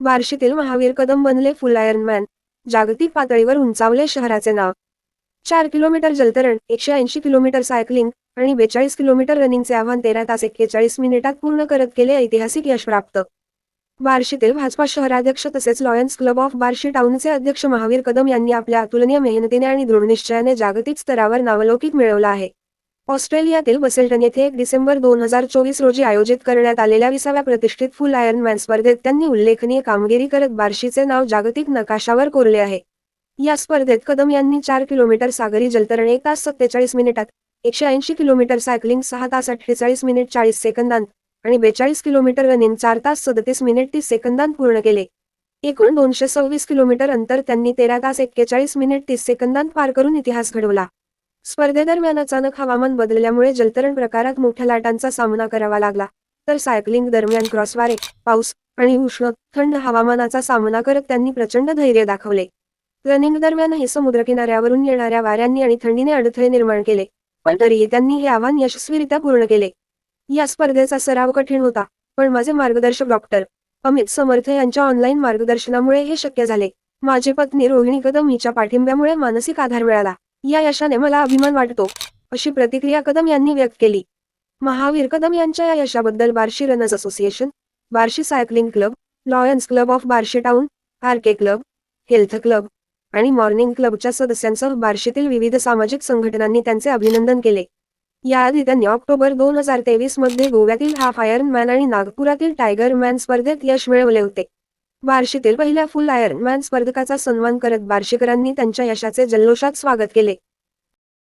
बार्शीतील महावीर कदम बनले फुल आयर्नमॅन. जागतिक पातळीवर उंचावले शहराचे नाव. चार किलोमीटर जलतरण एकशे ऐंशी किलोमीटर सायकलिंग आणि बेचाळीस किलोमीटर रनिंगचे आव्हान तेरा तास एक्केचाळीस मिनिटात पूर्ण करत केले ऐतिहासिक यश प्राप्त. बार्शीतील भाजपा शहराध्यक्ष तसेच लॉयन्स क्लब ऑफ बार्शी टाउनचे अध्यक्ष महावीर कदम यांनी आपल्या अतुलनीय मेहनतीने आणि दृढनिश्चयाने जागतिक स्तरावर नावलौकिक मिळवला आहे. ऑस्ट्रेलियातील बसेल्टन येथे एक डिसेंबर दोन हजार चोवीस रोजी आयोजित करण्यात आलेल्या विसाव्या प्रतिष्ठित फुल आयर्नमॅन स्पर्धेत त्यांनी उल्लेखनीय कामगिरी करत बार्शीचे नाव जागतिक नकाशावर कोरले आहे. या स्पर्धेत कदम यांनी चार किलोमीटर सागरी जलतरण एक तास सत्तेचाळीस मिनिटात एकशे ऐंशी किलोमीटर सायकलिंग सहा तास अठ्ठेचाळीस मिनिट चाळीस सेकंदांत आणि बेचाळीस किलोमीटर रनिंग चार तास सदतीस मिनिट तीस सेकंदांत पूर्ण केले. एकूण दोनशे सव्वीस किलोमीटर अंतर त्यांनी तेरा तास एक्केचाळीस मिनिट तीस सेकंदांत पार करून इतिहास घडवला. स्पर्धेदरम्यान अचानक हवामान बदलल्यामुळे जलतरण प्रकारात मोठ्या लाटांचा सामना करावा लागला. तर सायकलिंग दरम्यान क्रॉसवारे पाऊस आणि उष्ण थंड हवामानाचा सामना करत त्यांनी प्रचंड धैर्य दाखवले. रनिंग दरम्यान हे समुद्रकिनाऱ्यावरून येणाऱ्या वाऱ्यांनी आणि थंडीने अडथळे निर्माण केले. पण तरीही त्यांनी हे आव्हान यशस्वीरित्या पूर्ण केले. या स्पर्धेचा सराव कठीण होता पण माझे मार्गदर्शक डॉक्टर अमित समर्थ यांच्या ऑनलाईन मार्गदर्शनामुळे हे शक्य झाले. माझी पत्नी रोहिणी कदम हिच्या पाठिंब्यामुळे मानसिक आधार मिळाला. या यशाने मला अभिमान वाटतो अशी प्रतिक्रिया कदम यांनी व्यक्त केली. महावीर कदम यांच्या या यशाबद्दल Barshi runners association Barshi cycling club Lions Club of Barshi town R K club health club आणि मॉर्निंग क्लबच्या सदस्यांसह बार्शीतील विविध सामाजिक संघटनांनी त्यांचे अभिनंदन केले. याआधी त्यांनी ऑक्टोबर दोन हजार तेवीसमध्ये गोव्यातील हाफ आयर्न मॅन आणि नागपुरातील टायगर मॅन स्पर्धेत यश मिळवले होते. बार्शीतील पहिल्या फुल आयर्नमॅन स्पर्धकाचा सन्मान करत बार्शीकरांनी त्यांच्या यशाचे जल्लोषात स्वागत केले.